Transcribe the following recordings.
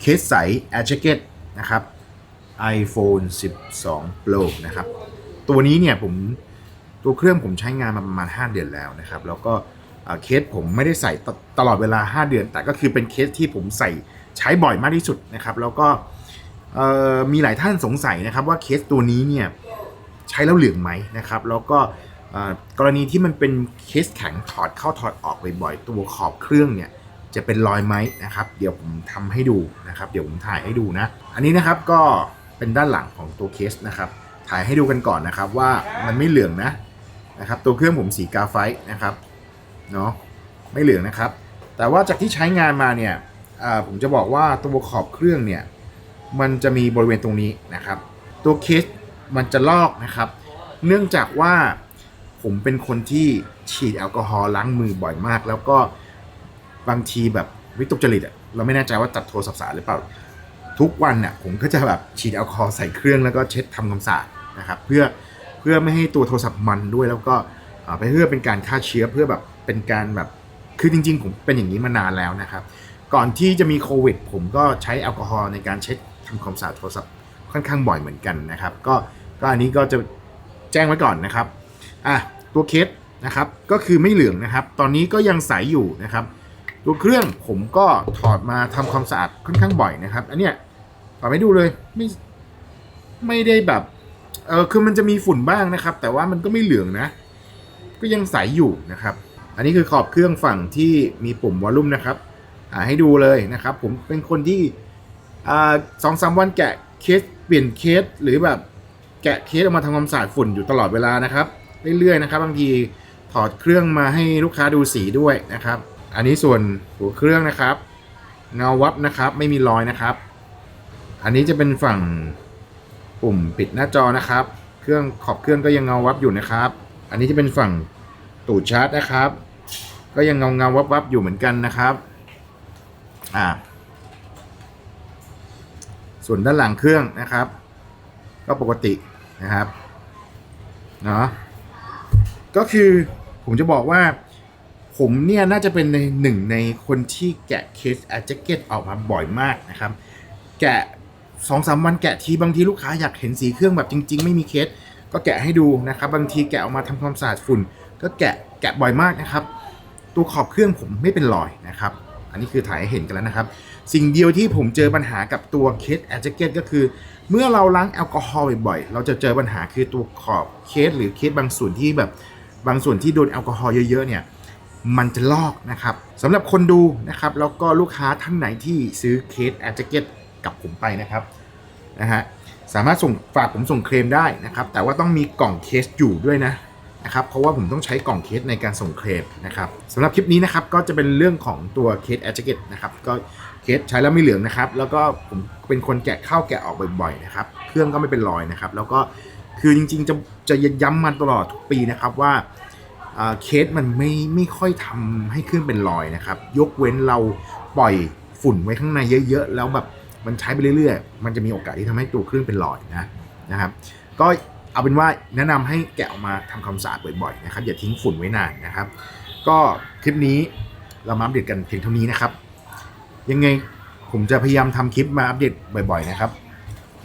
เคสใส Air Jacket นะครับ iPhone 12 Pro นะครับ ตัวนี้เนี่ยผมตัวเครื่องผมใช้งานมาประมาณ 5 เดือนแล้วนะครับ แล้วก็เคสผมไม่ได้ใส่ตตลอดเวลา 5 เดือน แต่ก็คือเป็นเคสที่ผมใส่ใช้บ่อยมากที่สุดนะครับ แล้วก็มีหลายท่านสงสัยนะครับว่าเคสตัวนี้เนี่ยใช้แล้วเหลืองไหมนะครับ แล้วก็กรณีที่มันเป็นเคสแข็งถอดเข้าถอดออกบ่อยๆตัวขอบเครื่องเนี่ย จะเป็นรอยไหมนะครับ เดี๋ยวผมทำให้ดูนะครับ เดี๋ยวผมถ่ายให้ดูนะ อันนี้นะครับก็เป็นด้านหลังของตัวเคสนะครับ ถ่ายให้ดูกันก่อนนะครับว่ามันไม่เหลืองนะนะครับ ตัวเครื่องผมสีกาไฟต์นะครับเนาะไม่เหลืองนะครับ แต่ว่าจากที่ใช้งานมาเนี่ยผมจะบอกว่าตัวขอบเครื่องเนี่ยมันจะมีบริเวณตรงนี้นะครับ ตัวเคสมันจะลอกนะครับ เนื่องจากว่าผมเป็นคนที่ฉีดแอลกอฮอล์ล้างมือบ่อยมาก แล้วก็ บางทีแบบวิตกจริตอะเราไม่แน่ใจว่าจัดโทรศัพท์สายหรือเปล่า ทุกวันเนี่ยผมก็จะแบบฉีดแอลกอฮอล์ใส่เครื่องแล้วก็เช็ดทำความสะอาดนะครับเพื่อเพื่อไม่ให้ตัวโทรศัพท์มันด้วยแล้วก็ไปเพื่อเป็นการฆ่าเชื้อเพื่อแบบเป็นการแบบคือจริงๆ ผมเป็นอย่างนี้มานานแล้วนะครับ ก่อนที่จะมีโควิด ผมก็ใช้แอลกอฮอล์ในการเช็ดทำความสะอาดโทรศัพท์ค่อนข้างบ่อยเหมือนกันนะครับ ก็ก็อันนี้ก็จะแจ้งไว้ก่อนนะครับอะตัวเคสนะครับก็คือไม่เหลืองนะครับ ตอนนี้ก็ยังใสอยู่นะครับ ตัวเครื่องผมก็ถอดมาทำความสะอาดค่อนข้างบ่อยนะครับ อันเนี้ยถอดไม่ดูเลยไม่ไม่ได้แบบเออคือมันจะมีฝุ่นบ้างนะครับ แต่ว่ามันก็ไม่เหลืองนะ ก็ยังใสอยู่นะครับ อันนี้คือขอบเครื่องฝั่งที่มีปุ่มวอลลุ่มนะครับให้ดูเลยนะครับ ผมเป็นคนที่สองสามวันแกะเคสเปลี่ยนเคสหรือแบบแกะเคสออกมาทำความสะอาดฝุ่นอยู่ตลอดเวลานะครับ เรื่อยๆนะครับ บางทีถอดเครื่องมาให้ลูกค้าดูสีด้วยนะครับ อันนี้ส่วนหัวเครื่องนะครับ เงาวับนะครับ ไม่มีรอยนะครับ อันนี้จะเป็นฝั่งปุ่มปิดหน้าจอนะครับ เครื่องขอบเครื่องก็ยังเงาวับอยู่นะครับ อันนี้จะเป็นฝั่งตูดชาร์จนะครับ ก็ยังเงาเงาวับวับอยู่เหมือนกันนะครับ อ่า ส่วนด้านหลังเครื่องนะครับ ก็ปกตินะครับ เนาะก็คือผมจะบอกว่า ผมเนี่ยน่าจะเป็นในหนึ่งในคนที่แกะเคสแอดเจเกตออกมาบ่อยมากนะครับ แกะสองสามวันแกะทีบางทีลูกค้าอยากเห็นสีเครื่องแบบจริง ๆ ไม่มีเคสก็แกะให้ดูนะครับ บางทีแกะออกมาทำความสะอาดฝุ่น ก็แกะแกะบ่อยมากนะครับ ตัวขอบเครื่องผมไม่เป็นรอยนะครับ อันนี้คือถ่ายให้เห็นกันแล้วนะครับ สิ่งเดียวที่ผมเจอปัญหากับตัวเคสแอดเจเกตก็คือ เมื่อเราล้างแอลกอฮอล์บ่อยๆเราจะเจอปัญหาคือตัวขอบเคสหรือเคสบางส่วนที่แบบบางส่วนที่โดนแอลกอฮอล์เยอะๆเนี่ย มันจะลอกนะครับสำหรับคนดูนะครับแล้วก็ลูกค้าท่านไหนที่ซื้อเคสแอ j เกตกับผมไปนะครับนะฮะสามารถส่งฝากผมส่งเคลมได้นะครับ แต่ว่าต้องมีกล่องเคสอยู่ด้วยนะนะครับเพราะว่าผมต้องใช้กล่องเคสในการส่งเคลมนะครับสำหรับคลิปนี้นะครับก็จะเป็นเรื่องของตัวเคสแอ j เกตนะครับก็เคสใช้แล้วไม่เหลืองนะครับ แล้วก็ผมเป็นคนแกะเข้าแกะออกบ่อยๆนะครับเครื่องก็ไม่เป็นรอยนะครับ แล้วก็คือจริงๆจะจะย้ำมันตลอดทุกปีนะครับว่า เคสมันไม่ไม่ค่อยทำให้เครื่องเป็นรอยนะครับ ยกเว้นเราปล่อยฝุ่นไว้ข้างในเยอะๆ แล้วแบบมันใช้ไปเรื่อยๆ มันจะมีโอกาสที่ทำให้ตัวเครื่องเป็นรอยนะนะครับ ก็เอาเป็นว่าแนะนำให้แกะออกมาทำความสะอาดบ่อยๆนะครับ อย่าทิ้งฝุ่นไว้นานนะครับ ก็คลิปนี้เรามาอัปเดตกันเพียงเท่านี้นะครับ ยังไงผมจะพยายามทำคลิปมาอัปเดตบ่อยๆนะครับ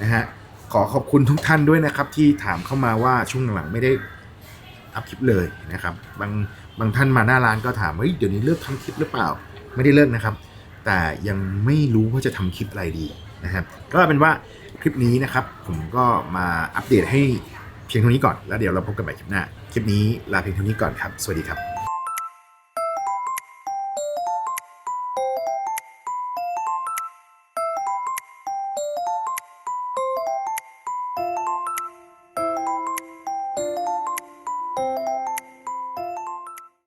นะฮะขอขอบคุณทุกท่านด้วยนะครับที่ถามเข้ามาว่าช่วงหลังๆไม่ได้ อัพคลิปเลยนะครับ บางบางท่านมาหน้าร้านก็ถามเฮ้ยเดี๋ยวนี้เลิกทำคลิปหรือเปล่า ไม่ได้เลิกนะครับ แต่ยังไม่รู้ว่าจะทำคลิปอะไรดีนะครับ ก็เป็นว่าคลิปนี้นะครับ ผมก็มาอัปเดตให้เพียงเท่านี้ก่อนแล้วเดี๋ยวเราพบกันใหม่คลิปหน้า คลิปนี้ลาเพียงเท่านี้ก่อนครับ สวัสดีครับ